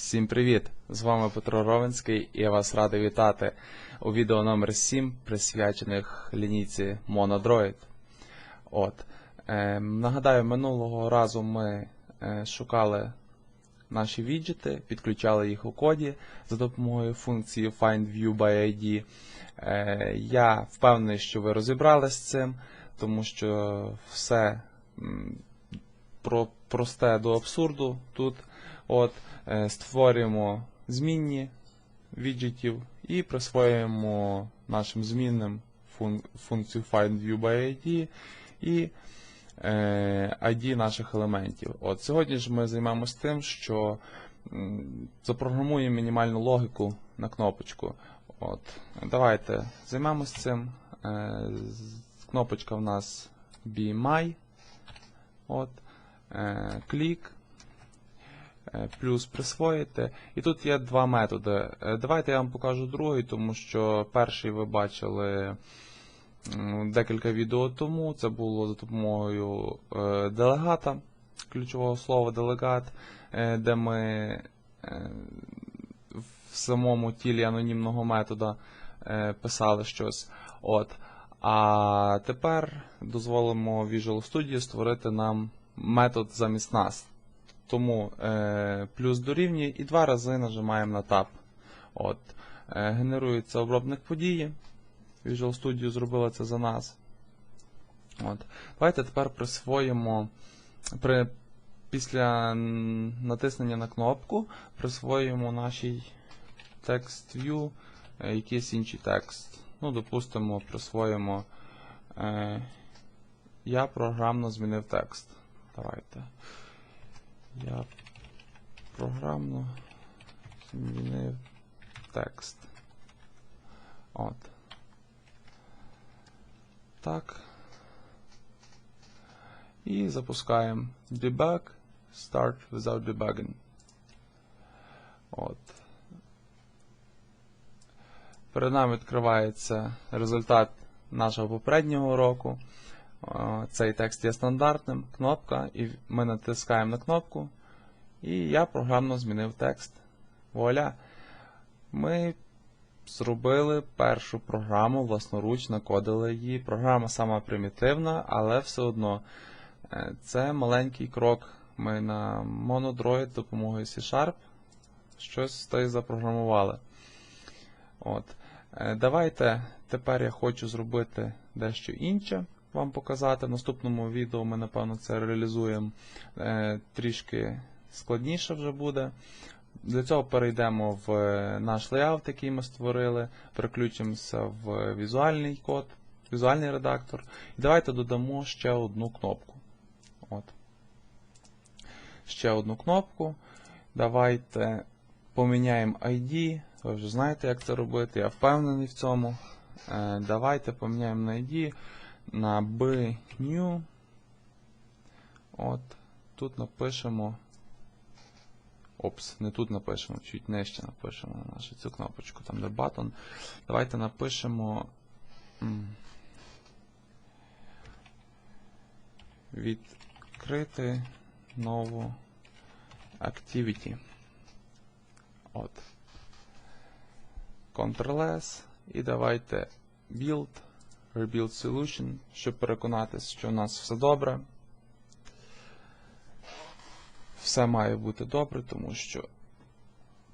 Всім привіт! З вами Петро Ровенський і я вас радий вітати у відео номер 7 присвячених лінійці Monodroid. От. Е, нагадаю, минулого разу ми е, шукали наші віджити, підключали їх у коді за допомогою функції FindView by ID. Е, я впевнений, що ви розібралися з цим, тому що все про, просте до абсурду тут. От, е, створюємо змінні віджитів і присвоюємо нашим змінним фун- функцію FindViewByID і е, ID наших елементів. От, сьогодні ж ми займемося тим, що запрограмуємо мінімальну логіку на кнопочку. От, давайте займемося цим. Е, кнопочка в нас BMI. От, клік плюс присвоїти. І тут є два методи. Е, Давайте я вам покажу другий, тому що перший ви бачили декілька відео тому. Це було за допомогою е, делегата, ключового слова делегат, е, де ми е, в самому тілі анонімного метода е, писали щось. От. А тепер дозволимо Visual Studio створити нам метод замість нас. Тому е, плюс дорівнює і два рази нажимаємо на Tab. От. Е, генерується обробник події. Visual Studio зробила це за нас. От. Давайте тепер присвоїмо при, після натиснення на кнопку присвоїмо нашій text view е, якийсь інший текст. Ну, допустимо, присвоїмо е, я програмно змінив текст. Давайте. Я програмно змінив текст. От. Так. І запускаємо debug start without debugging. От. Перед нами відкривається результат нашого попереднього уроку. Цей текст є стандартним, кнопка, і ми натискаємо на кнопку, і я програмно змінив текст. Вуаля! Ми зробили першу програму, власноруч накодили її. Програма сама примітивна, але все одно е, це маленький крок. Ми на Monodroid допомогою C-Sharp щось та й запрограмували. От. Е, Давайте тепер я хочу зробити дещо інше вам показати. В наступному відео ми, напевно, це реалізуємо е, трішки складніше вже буде. Для цього перейдемо в е, наш лейаут, який ми створили, переключимося в візуальний код, візуальний редактор. І давайте додамо ще одну кнопку. От. Ще одну кнопку. Давайте поміняємо ID. Ви вже знаєте, як це робити, я впевнений в цьому. Е, Давайте поміняємо на ID на B new. От, тут напишемо. Опс, не тут напишемо, чуть нижче напишемо на нашу цю кнопочку, там де button. Давайте напишемо. Відкрити нову activity. От. Ctrl-S. І давайте build, rebuild solution, щоб переконатися, що у нас все добре. Все має бути добре, тому що,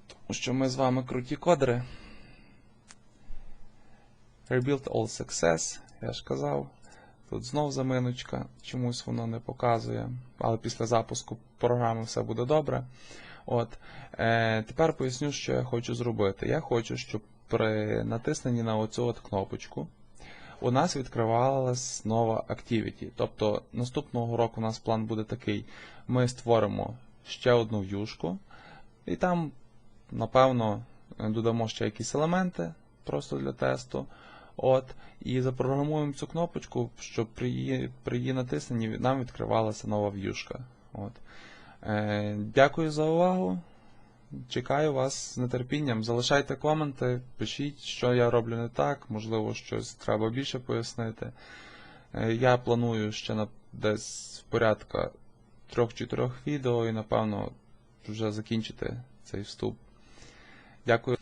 тому що ми з вами круті кодери. Rebuild all success, я ж казав. Тут знов заминочка, чомусь воно не показує, але після запуску програми все буде добре. От. Е, тепер поясню, що я хочу зробити. Я хочу, щоб при натисненні на оцю от кнопочку у нас відкривалась нова Activity. Тобто наступного року у нас план буде такий: ми створимо ще одну в'юшку, і там, напевно, додамо ще якісь елементи просто для тесту. От, і запрограмуємо цю кнопочку, щоб при її, при її натисненні нам відкривалася нова в'юшка. От. Е, дякую за увагу. Чекаю вас з нетерпінням. Залишайте коменти, пишіть, що я роблю не так, можливо, щось треба більше пояснити. Е, Я планую ще на десь порядка 3-4 відео і, напевно, вже закінчити цей вступ. Дякую.